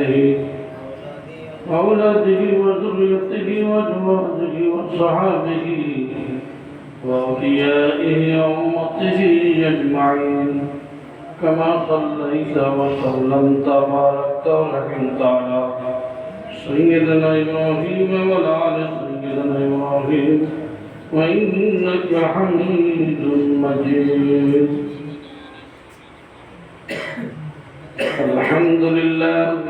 وأمته وأولاده وذريته وأزواجه وصحابه وأوليائه وأمته أجمعين كما صليت وسلمت وباركت ورحمت على سيدنا إبراهيم وعلى سيدنا إبراهيم. وإنك حميد مجيد. الحمد لله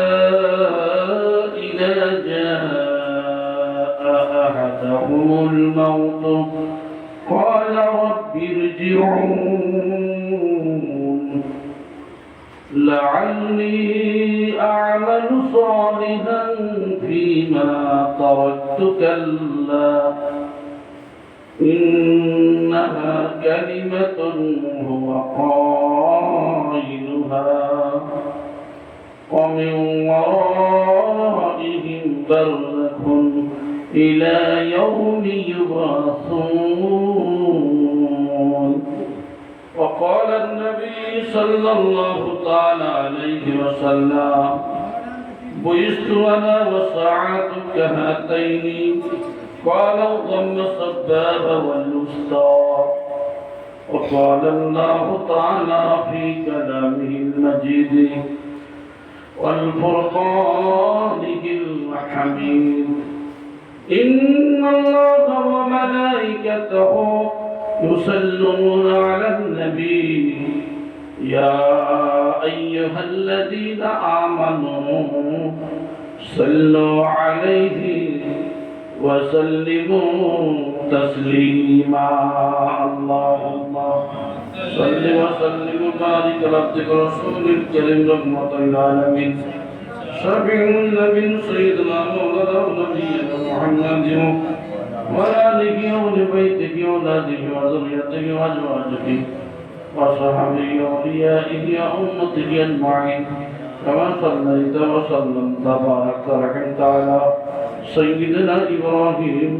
الموت. قال رب ارجعون. لعلي أعمل صالحا فيما تركت كلا إنها كلمة هو قائلها. ومن ورائهم برزخ. إلى يوم يبعثون. وقال النبي صلى الله تعالى عليه وسلم بعثت أنا وساعتك هاتين. قال الضم السبابة والوسطى وقال الله تعالى في كلامه المجيد والفرقانه الحميد إن الله وملائكته يصلون على النبي. يا أيها الذين آمنوا صلوا عليه وسلموا تسليما. اللهم صل وسلم وبارك على عبدك رسول الكريم رحمة العالمين شفيع النبي سيدنا مولانا ونبينا محمد. وعلى آله وأهل بيته وأولاده وذريته وأزواجه وصحبه وأوليائه وأمته أجمعين. كما صليت وسلمت وباركت ورحمت على سيدنا إبراهيم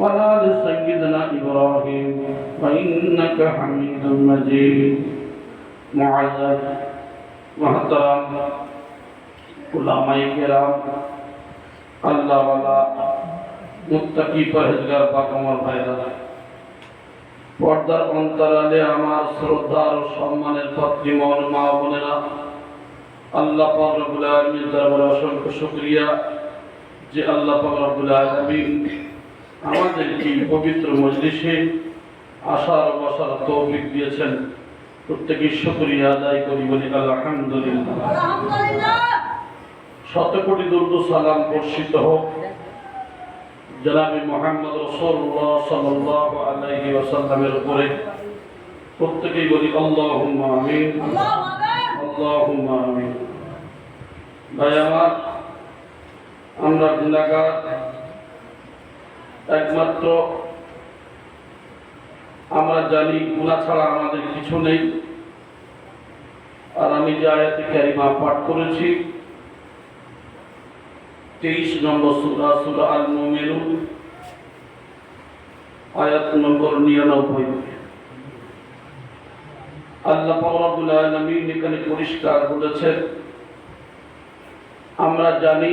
وعلى آل سيدنا إبراهيم. وإنك حميد مجيد. معزز محترم. ওলামাই পর্দার অন্তরালে আমার শ্রদ্ধা ও সম্মানের মা বোনেরা, আল্লাহ পাকরবুল অসংখ্য যে আল্লাহ আমাদের পবিত্র মজলিসে আসার বসার তৌফিক দিয়েছেন। প্রত্যেকের শুক্রিয়া আদায় করি বলি আলহামদুলিল্লাহ। শত কোটি দুর্দ সালাম বর্ষিত হোক। জনাবি মোহাম্মদ রসুল্লাহ সাল্লাহ আলাইহি ওয়াসাল্লামের উপরে প্রত্যেকেই বলি, আল্লাহুম্মা আমিন আল্লাহুম্মা আমিন। ভাই, আমার আমরা গুণাগার একমাত্র। আমরা জানি গুণা ছাড়া আমাদের কিছু নেই। আর আমি যে আয়াতি ক্যারিমা পাঠ করেছি তেইশ নম্বর সুরা সুরা আল মোমেনু আয়াত নম্বর নিরানব্বই। আল্লাহ পাবুল আলমিন এখানে পরিষ্কার আমরা জানি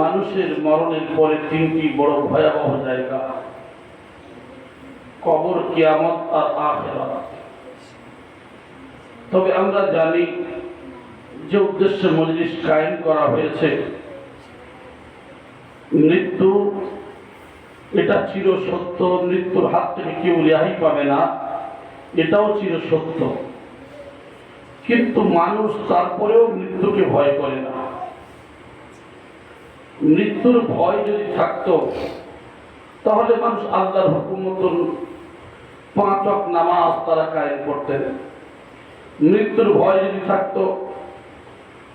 মানুষের মরণের পরে তিনটি বড় ভয়াবহ জায়গা, কবর, কিয়ামত আর আখেরাত। তবে আমরা জানি যে উদ্দেশ্যে মজলিস কায়েম করা হয়েছে, মৃত্যু, এটা চির সত্য, মৃত্যুর হাত থেকে কেউ রেহাই পাবে না, এটাও চির সত্য। কিন্তু মানুষ তারপরেও মৃত্যুকে ভয় করে না। মৃত্যুর ভয় যদি থাকতো, তাহলে মানুষ আল্লাহর হুকুম পাঁচক নামাজ তারা কায়েম করতেন। মৃত্যুর ভয় যদি থাকতো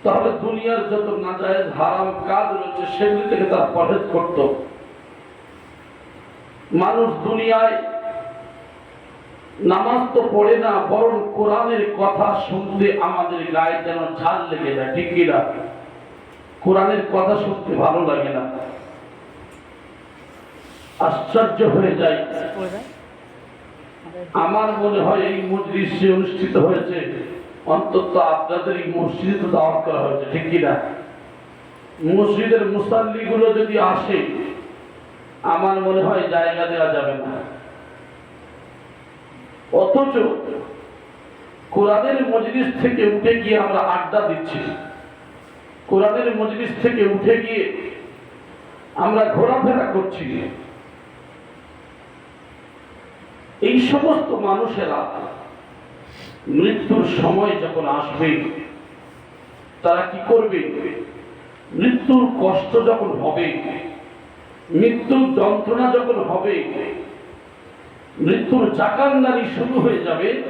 তাহলে দুনিয়ার যত নাজায়েজ হারাম কাজ রয়েছে সেগুলি থেকে তারা পরহেজ করত। মানুষ দুনিয়ায় নামাজ তো পড়ে না বরং কোরআনের কথা শুনতে আমাদের গায়ে যেন ঝাল লেগে যায় ঠিক কিনা কোরআনের কথা শুনতে ভালো লাগে না। আশ্চর্য হয়ে যায়। আমার মনে হয় এই মজলিসে অনুষ্ঠিত হয়েছে অন্তত আপনাদের এই মসজিদে তো দাওয়াত করা হয়েছে, ঠিক কিনা মসজিদের মুসাল্লিগুলো যদি আসে, আমার মনে হয় জায়গা দেওয়া যাবে না। অথচ কোরআনের মজলিস থেকে উঠে গিয়ে আমরা আড্ডা দিচ্ছি। কোরআনের মজলিস থেকে উঠে গিয়ে আমরা ঘোরাফেরা করছি। এই সমস্ত মানুষেরা মৃত্যুর সময় যখন আসবে, তারা কি করবে? মৃত্যুর কষ্ট যখন হবে, মৃত্যুর যন্ত্রণা যখন হবে, মৃত্যুর চাকার নারী শুরু হয়ে যাবে,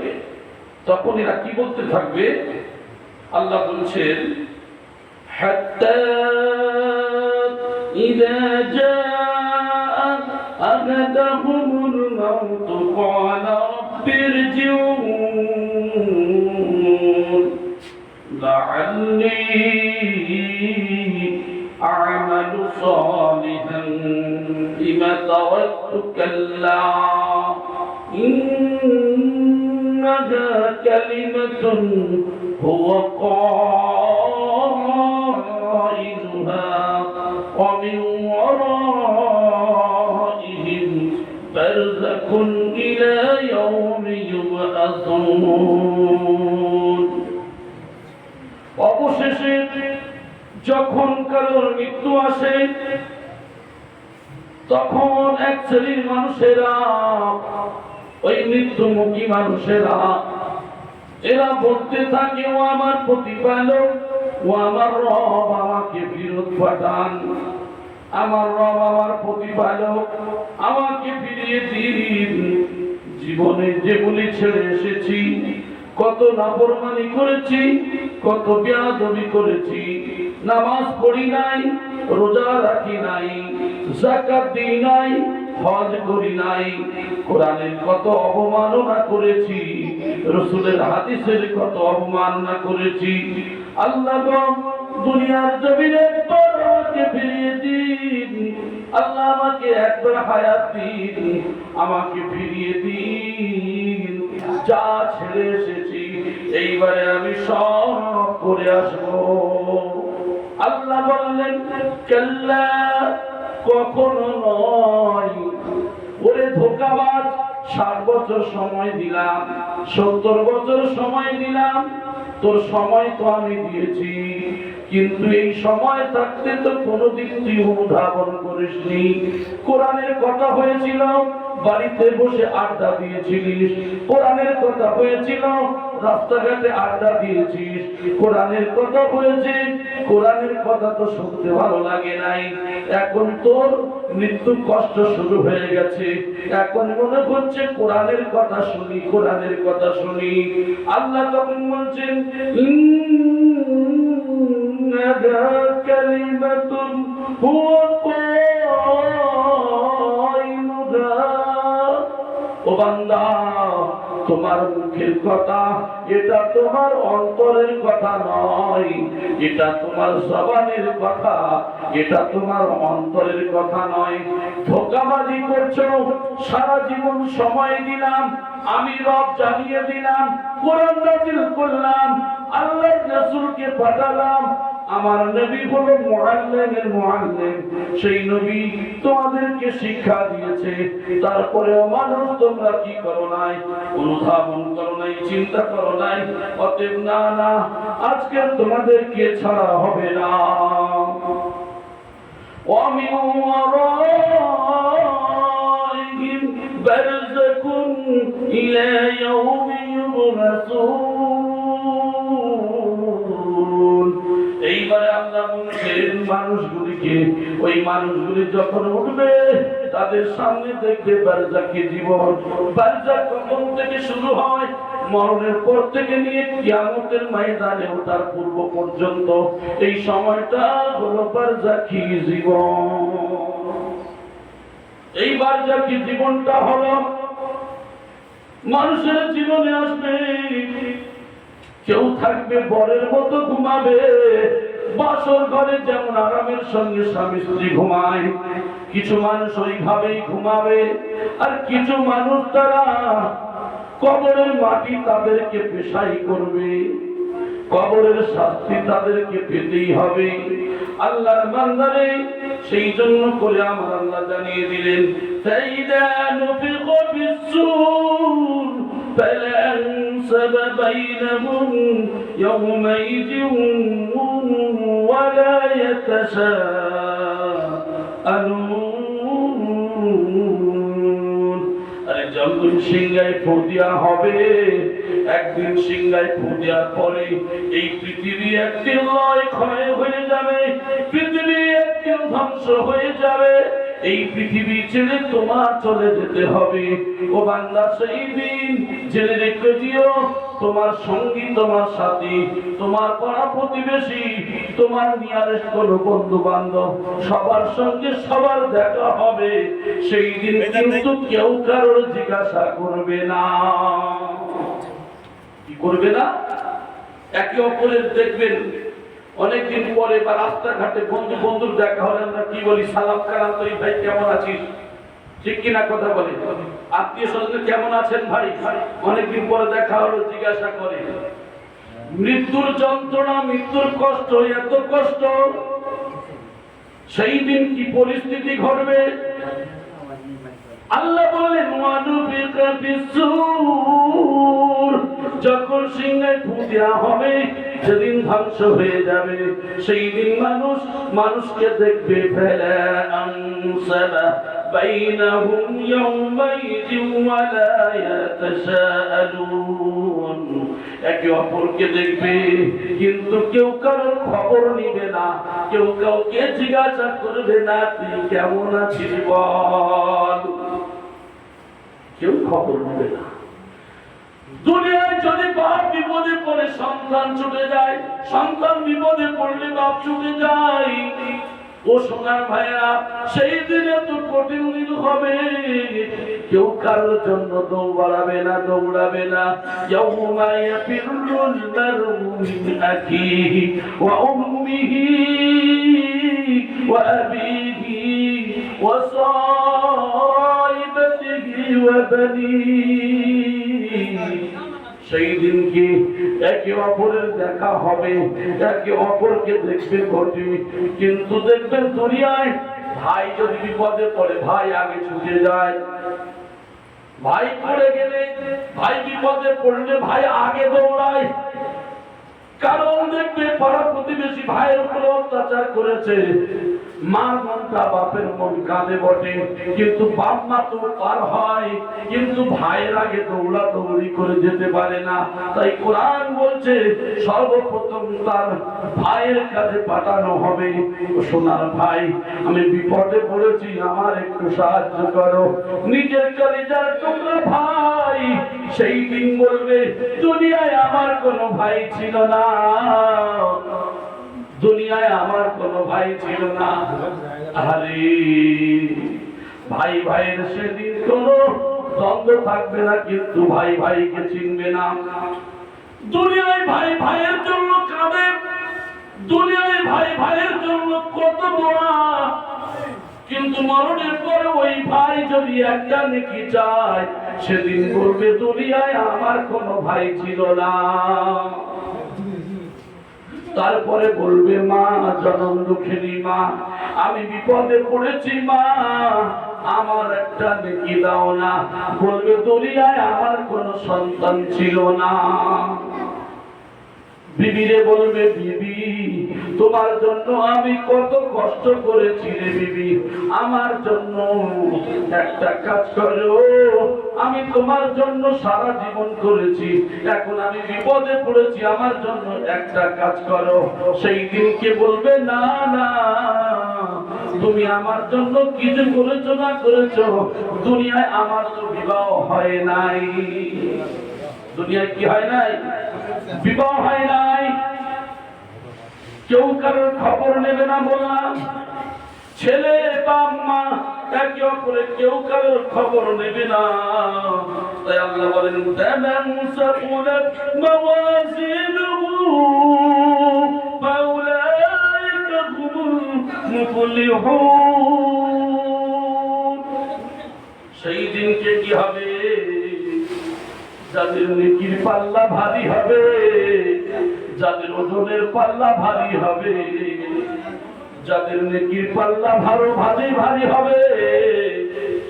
তখন এরা কি বলতে থাকবে? আল্লাহ বলছেন হ্যা لعلي أعمل صالحا بما تركت كلا إنها كلمة هو قائلها. ومن ورائهم برزخ إلى যখন কারোর মৃত্যু আসে, তখন এক শ্রেণির মানুষেরা, ওই মৃত্যুমুখী মানুষেরা, এরা বলতে থাকে, ও আমার প্রতিপালক, ও আমার রব, আমাকে ফিরত পাঠান আমার রব, আমার প্রতিপালক, আমাকে ফিরিয়ে দিন। জীবনে যেগুলি ছেড়ে এসেছি, কত নাফরমানি করেছি, কত বেয়াদবি করেছি নামাজ পড়ি নাই, রোজা রাখি নাই জাকাত দিই নাই, হজ করি নাই। কোরআনের কত অবমাননা করেছি, রসুলের হাদিসের কত অবমাননা করেছি। আল্লাহ দুনিয়ার জমিনে একবার আমাকে ফিরিয়ে দিন, আল্লাহ আমাকে একবার হায়াত দিন, আমাকে ফিরিয়ে দিন। যা ছেড়ে এসেছি, এইবারে আমি সব করে আসব। আল্লাহ বললেন, কেল্লা, কখনো নয়। ওরে ধোকাবাজ, ষাট বছর সময় দিলাম, সত্তর বছর সময় দিলাম, তোর সময় তো আমি দিয়েছি। কিন্তু এই সময় থাকতে তো কোনোদিন তুই অনুধাবন করিসনি। কোরআনের কথা হয়েছিল, বাড়িতে বসে আড্ডা দিয়েছিলিস। কোরআনের কথা হয়েছিল, রাস্তাঘাটে আড্ডা দিয়েছিস কোরআনের কথা হয়েছে, কোরআনের কথা তো শুনতে ভালো লাগে নাই। এখন তোর মৃত্যু কষ্ট শুরু হয়ে গেছে। এখন মনে হচ্ছে কোরআনের কথা শুনি, কোরআনের কথা শুনি। আল্লাহ তখন বলছেন ইন্নাহা কালিমাতুন হুয়া قائلها ও বান্দা তোমার মুখের কথা এটা তোমার অন্তরের কথা নয় এটা তোমার জবানের কথা এটা তোমার অন্তরের কথা নয় ধোকাবাজি করছো সারা জীবন সময় দিলাম আমি রব জানিয়ে দিলাম কোরআন নাজিল করলাম আল্লাহ রাসূলকে পাঠালাম আমার নবী হলো মুআল্লিমের মুআল্লিম সেই নবী তোমাদেরকে শিক্ষা দিয়েছে তারপরেও মানুষ তোমরা কি করো নাই অনুধাবন করো নাই চিন্তা করো নাই অতএব না না আজকে তোমাদেরকে ছাড়া হবে না ومن ورائهم برزخ إلى يوم يبعثون মানুষগুলিকে, ওই মানুষগুলি যখন উঠবে, তাদের সামনে দেখবে বারজাকি জীবন। কখন থেকে শুরু হয়? মরণের পর থেকে নিয়ে কিয়ামতের ময়দানে ওঠার পূর্ব পর্যন্ত। এই সময়টা হলো বারজাকি জীবন। এই বারজাকি জীবনটা হলো মানুষের জীবনে আসবে। কেউ থাকবে বরের মতো ঘুমাবে। বাসর ঘরে যেমন আরামের সঙ্গে স্বামী স্ত্রী ঘুমায়, কিছু মানুষ ওইভাবেই ঘুমাবে, আর কিছু মানুষ তারা কবরের মাটি তাদেরকে পেশাই করবে। কবরের শাস্তি তাদেরকে পেতেই হবে। আল্লাহর মান্দারে সেই জন্য করে আমার আল্লাহ জানিয়ে দিলেন তাই দেন বিসসুর ফালা أنسب بينهم يومئذ ولا يتساءلون আরে যখন সিংহায় ফু দেওয়া হবে একদিন সিংহায় ফু দেওয়ার পরে এই পৃথিবী একদিন লয় ক্ষয় হয়ে যাবে পৃথিবী একদিন ধ্বংস হয়ে যাবে এই পৃথিবী ছেড়ে তোমার চলে যেতে হবে। ও বান্দা সেই দিন জেনে রেখে দিও তোমার সঙ্গী তোমার সাথী তোমার পাড়া প্রতিবেশী তোমার নিয়ারেস্ট কোনো বন্ধু বান্ধব সবার সঙ্গে সবার দেখা হবে। সেই দিন কিন্তু কেউ কারোর জিজ্ঞাসা করবে না। কি করবে না? একে অপরের দেখবেন। অনেকদিন পরে বা রাস্তাঘাটে বন্ধু বন্ধুর দেখা হলে আমরা কি বলি, সালাম, কালাম তো ভাই, কেমন আছিস? ঠিক কিনা কথা বলে? আত্মীয় স্বজন কেমন আছেন ভাই? অনেকদিন পরে দেখা হলো, জিজ্ঞাসা করে, মৃত্যুর যন্ত্রণা, মৃত্যুর কষ্ট, এত কষ্ট, সেই দিন কি পরিস্থিতি ঘটবে? আল্লাহ বললেন যখন সিংহায় দেওয়া হবে সেদিন ধ্বংস হয়ে যাবে, সেই দিন মানুষ মানুষকে দেখবে, ফেলা বাইনাহুম ইয়াউমাইযিন ওয়ালা ইয়াতাসাআলুন একে অপরকে দেখবে, কিন্তু কেউ কারোর খবর নিবে না, কেউ কাউকে জিজ্ঞাসা করবে, না, তুই কেমন আছিস বল? কেউ খবর নেবে না। দুনিয়ায় যদি বাপ বিপদে পড়ে, সন্তান ছুটে যায়, সন্তান বিপদে পড়লে বাপ ছুটে যায়। ও সোনার ভাইয়া সেই দিনে তো কঠিন দিন হবে। কেউ কারোর জন্য দৌড়াবে না দৌড়াবে না। ইয়াউমা ইয়াফিরুল মারউ মিন আখিহি ওয়া উম্মিহি ওয়া আবিহি ওয়া সাহিবাতিহি ওয়া বানিহি। সেই দিন কি একে অপরের দেখা হবে, একে অপরকে দেখবে ঘটে কিন্তু দেখবেন দুনিয়ায় ভাই যদি বিপদে পড়ে, ভাই আগে ছুটে যায়। ভাই পড়ে গেলে, ভাই বিপদে পড়লে ভাই আগে দৌড়ায়। কারণ দেখবে পাড়া প্রতিবেশী ভাইয়ের উপর অত্যাচার করেছে। মার মনটা বাপের মন কাঁদে বটে। কিন্তু বাপ মা তো পার হয়, কিন্তু ভাইয়ের আগে দৌড়া দৌড়ি করে যেতে পারে না। তাই কোরআন বলছে, সর্বপ্রথম তার ভাইয়ের কাছে পাঠানো হবে। সোনার ভাই, আমি বিপদে পড়েছি, আমার একটু সাহায্য করো। নিজের কলিজার টুকরো ভাই, সেই দিন বলবে, দুনিয়ায় আমার কোনো ভাই ছিল না। দুনিয়ায় আমার কোনো ভাই ছিল না। আরে, ভাই ভাইয়ের সেদিন কোনো দ্বন্দ্ব থাকবে না, কিন্তু ভাই ভাইকে চিনবে না। দুনিয়ায় ভাই ভাইয়ের জন্য কাঁদে, দুনিয়ায় ভাই ভাইয়ের জন্য কত দোয়া কিন্তু মরণের পরে ওই ভাই যদি একটা নেকি চায়, সেদিন বলবে, দুনিয়ায় আমার কোনো ভাই ছিল না। তারপরে বলবে, মা, জনম দুঃখিনী, মা, আমি বিপদে পড়েছি, মা, আমার একটা নেকি দাও না। বলবে, দুনিয়ায় আমার কোনো সন্তান ছিল না। বিবিরে বলবে, বিবি, তোমার জন্য আমি কত কষ্ট করেছি রে বিবি। আমার জন্য একটা কাজ করো আমি তোমার জন্য সারা জীবন করেছি। এখন আমি বিপদে পড়েছি, আমার জন্য একটা কাজ করো। সেই দিনকে বলবে, না না, তুমি আমার জন্য কিছু করেছ না করেছ? দুনিয়ায় আমার তো বিবাহ হয় নাই। দুনিয়ায় কি হয় নাই? বিবাহ হয় নাই। কেউ কারোর খবর নেবে না বললাম। ছেলে বা মা একে অপরে কেউ কারোর খবর নেবে না। তাই আল্লাহ বলেন তেমন সাকুলাত সেই দিনকে কি হবে? যাদের নেকির পাল্লা ভারী হবে, যাদের ওজনের পাল্লা ভারী হবে যাদের নেকির পাল্লা ভালো ভারী ভারী হবে।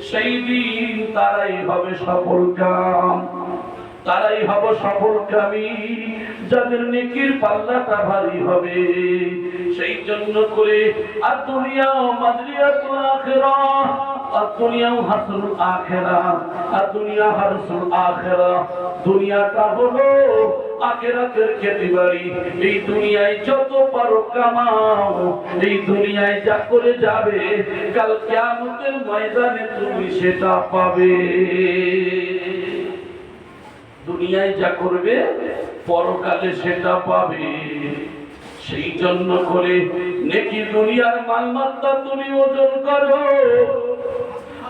সেই দিন তারাই হবে সফল কাম। তারাই হবে সফল কামী। যাদের নেকির পাল্লাটা ভারী হবে। সেই জন্য করে আর দুনিয়া মাদরিয়াতুল আখিরা, আর দুনিয়া হাসুল আখিরা, আর দুনিয়া হাসুল আখিরা। দুনিয়াটা হলো আখেরাতের খেতে বাড়ি এই দুনিয়ায় যত পারো কামাও, এই দুনিয়ায় যা করে যাবে, কাল কিয়ামতের ময়দানে তুমি সেটা পাবে। দুনিয়ায় যা করবে পরকালে সেটা পাবে। সেই জন্য করে নেকি দুনিয়ার মালমাত্রা তুমি ওজন করো।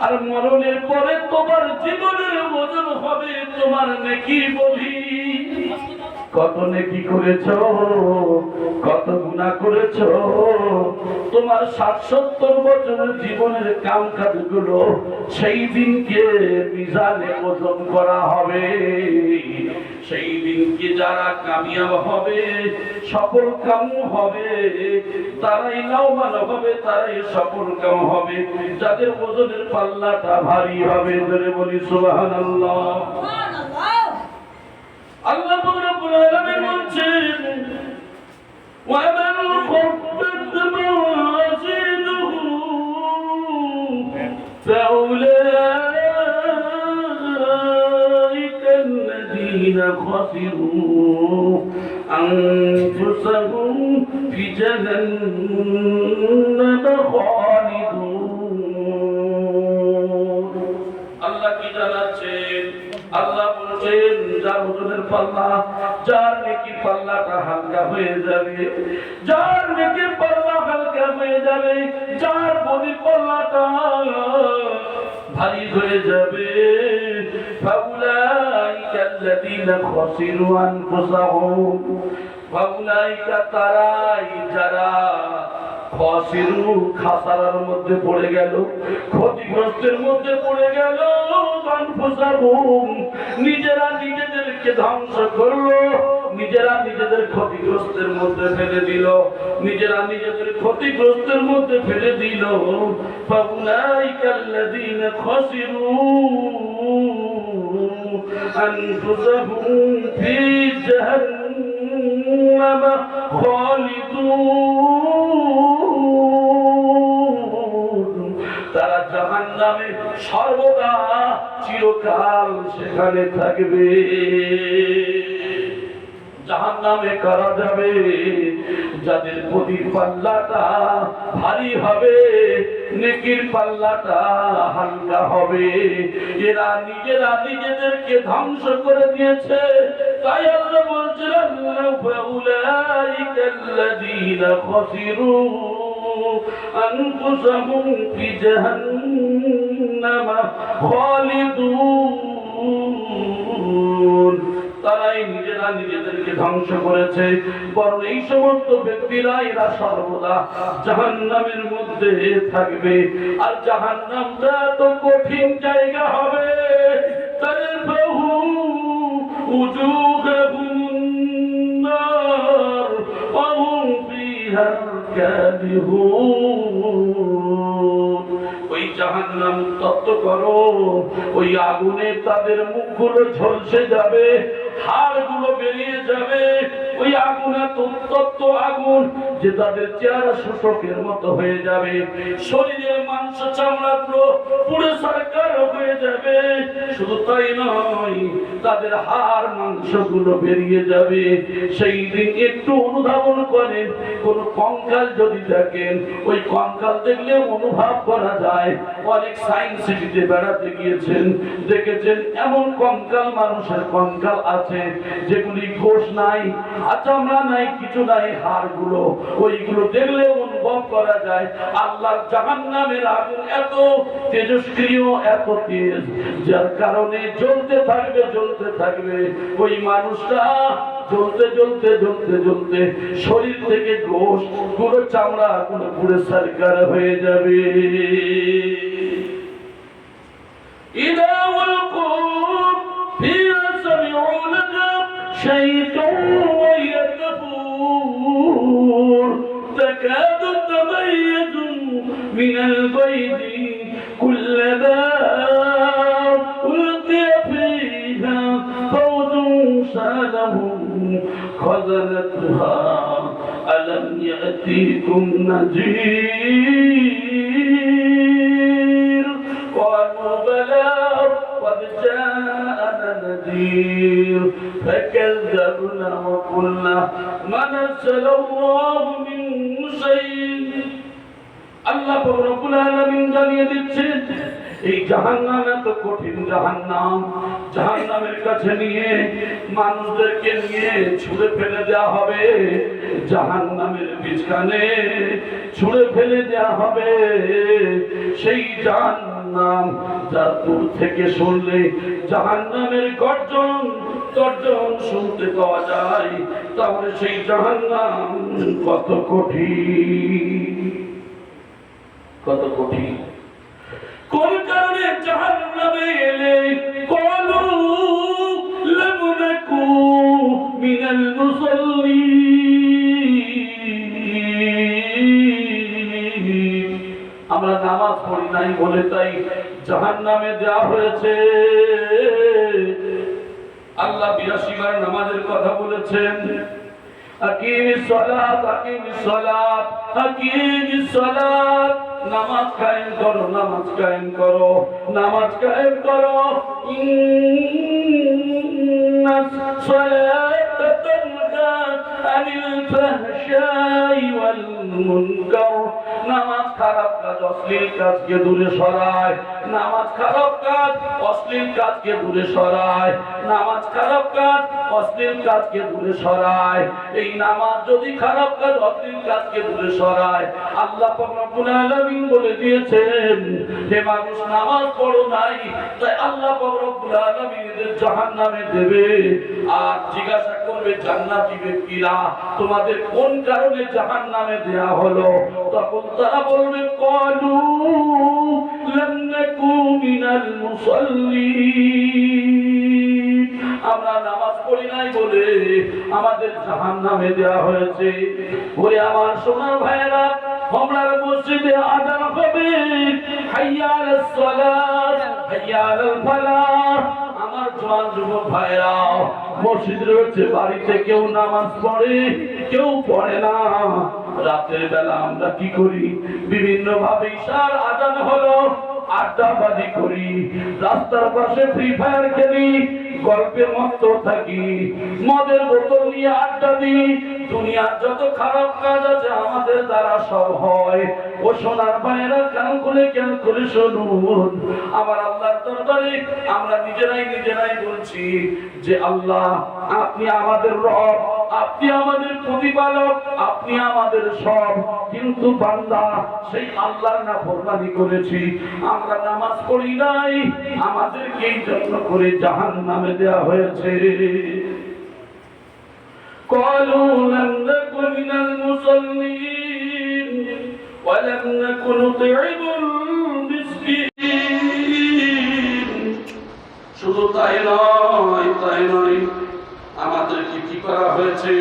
আর মরণের পরে তোমার জীবনের ওজন হবে তোমার নেকি বলি। কত নেকি করেছ, কত গুণা করেছ, তোমার ষাট সত্তর বছরের জীবনের কাম কাজগুলো সেই দিনকে মিজানে ওজন করা হবে। যারা কামিয়াব হবে সফল কাম হবে তারাই লাভবান হবে তারাই সফল কাম হবে যাদের ওজনের পাল্লাটা ভারী হবে ধরে বলি সুবাহান আল্লাহ আল্লাহ রাব্বুল আলামিন বলছেন ومن خفت الذين خسروا أنفسهم في جهنم خالدون আল্লাহ কি জানাচ্ছেন আল্লাহ বলছেন যার ওজনের পাল্লা যার নেকি পাল্লাটা হালকা হয়ে যাবে যার নেকি পাল্লা হালকা হয়ে যাবে যার বদির পাল্লাটা ভারী হয়ে যাবে ফাউলাইকা আল্লাযীনা খাসিরু আনফুসাহুম ফাউলাইকা তারাই যারা খসিরু খাসারার মধ্যে পড়ে গেল, ক্ষতিগ্রস্তের মধ্যে পড়ে গেল নিজেরা নিজেদেরকে ধ্বংস করল, নিজেরা নিজেদের ক্ষতিগ্রস্তের মধ্যে ফেলে দিল, নিজেরা নিজেদের ক্ষতিগ্রস্তের মধ্যে ফেলে দিল। ফাউলাইকা আল্লাযীনা খাসিরু আনফুসাহুম ফি জাহান্নাম খালিদুন তারা জাহান সর্বদা চিরকাল সেখানে থাকবে। জাহান নামে করা যাবে? যাদের প্রতি পাল্লাটা ভারী হবে নেকির পাল্লাটা হালকা হবে এরা নিজেরা নিজেদেরকে ধ্বংস করে দিয়েছে তাই আল্লাহ বলছেন আল্লাহ ফাউলাইকা আল্লাযীনা খাসিরু أنفسهم في جهنم خالدون তারাই নিজেরা নিজেদেরকে ধ্বংস করেছে বরং এই সমস্ত ব্যক্তিরা এরা সর্বদা জাহান্নামের মধ্যে থাকবে আর জাহান্নামটা তো কঠিন জায়গা হবে তাদের বহু উজুগহুম النار وهم فيها كارهون ওই জাহান্নাম তত্ত্ব করো ওই আগুনে তাদের মুখগুলো ঝলসে যাবে হাড়গুলো বেরিয়ে যাবে। ওই আগুন উত্তপ্ত আগুন যে তাদের চেহারা শোষকের মতো হয়ে যাবে। শরীরের মাংস চামড়াগুলো পুরো সরকার হয়ে যাবে। শুধু তাই নয়, তাদের হাড় মাংসগুলো বেরিয়ে যাবে। সেই দিন একটু অনুধাবন করেন, কোন কঙ্কাল যদি দেখেন, ওই কঙ্কাল দেখলে অনুভব করা যায়। অনেক সায়েন্স সিটিতে বেড়াতে গিয়েছেন, দেখেছেন এমন কঙ্কাল, মানুষের কঙ্কাল আছে, যেগুলি ঘোষ নাই। আচামড়া নাই কিছু নাই হাড়গুলো ওইগুলো দেখলে অনুভব করা যায় আল্লাহর জাহান নামের আগুন এত তেজস্ক্রিয় এত তেজ যার কারণে জ্বলতে থাকবে জ্বলতে থাকবে ওই মানুষটা জ্বলতে জ্বলতে জ্বলতে জ্বলতে শরীর থেকে গোশ পুরো চামড়া গুলো পুরো সরকার হয়ে যাবে إذا ألقوا فيها سمعوا لها شيئا وهي تكاد تميز من البيض كلما ألقي فيها فوج سألهم خزنتها ألم يأتيكم نذير؟ قالوا بلى قد جاءنا نذير. فكذبنا وقلنا ما نزل الله من شيء আল্লাহ রব্বুল আলামিন জানিয়ে দিচ্ছেন এই জাহান্নাম এত কঠিন জাহান্নাম জাহান্নামের কাছে নিয়ে মানুষদেরকে নিয়ে ছুঁড়ে ফেলে দেওয়া হবে জাহান্নামের বিছানে ছুঁড়ে ফেলে দেওয়া হবে সেই জাহান্নাম যা দূর থেকে শুনলে জাহান্নামের গর্জন গর্জন শুনতে পাওয়া যায়, তাহলে সেই জাহান্নাম কত কঠিন? কত কঠিন? কোন কারণে জাহান নামে এলে? কলু লামনাকু মিনাল মুসাল্লিন। আমরা নামাজ পড়ি নাই বলে তাই জাহান নামে দেওয়া হয়েছে। আল্লাহ বিরাশি বার নামাজের কথা বলেছেন। নামাজ কায়েম করো, নামাজ কায়েম করো, নামাজ কায়েম করো। ইন্নাস সালাতা এই নামাজ যদি খারাপ কাজ, অশ্লীল কাজকে দূরে সরায়। আল্লাহ বলে দিয়েছেন যে মানুষ, নামাজ পড়ো নাই। তাই আল্লাহ রব্বুল দেবে। আর জিজ্ঞাসা করবে, জান্নাতি ব্যক্তিরা তোমাদের কোন কারণে জাহান্নামে দেয়া হলো? তখন তারা বলবে, কলু আমরা নামাজ পড়ি নাই বলে আমাদের জাহান্নামে দেয়া হয়েছে। ওরে আমার সোনার ভাইরা আমরার মসজিদে আজান হবে। জোয়ান যুবক ভাইরা মসজিদ রয়েছে বাড়িতে কেউ নামাজ পড়ে, কেউ পড়ে না। রাতের বেলা আমরা কি করি? বিভিন্ন ভাবে ইশার আজান হলো, আড্ডাবাজি করি, রাস্তার পাশে ফ্রি ফায়ার খেলি গল্পে মত্ত থাকি, মদের বোতল নিয়ে আড্ডা দিই দুনিয়ার যত খারাপ কাজ আছে আমাদের দ্বারা সব হয়। ও সোনার ভাইয়েরা, কেন করে কেন করে শুনুন। আমার আল্লাহর দরবারে আমরা নিজেরাই নিজেরাই বলছি যে, আল্লাহ, আপনি আমাদের রব, আপনি আমাদের প্রতিপালক, আপনি আমাদের সব। কিন্তু বান্দা, সেই আল্লাহর না ফরমানি করেছি। আমরা নামাজ পড়ি নাই আমাদেরকে এই জন্য করে জাহান নামে দেওয়া হয়েছে। قالوا لم نكن من المصلين ولم نكن نطعم المسكين শুধু তাই নয় তাই নয় আমাদেরকে কি করা হয়েছে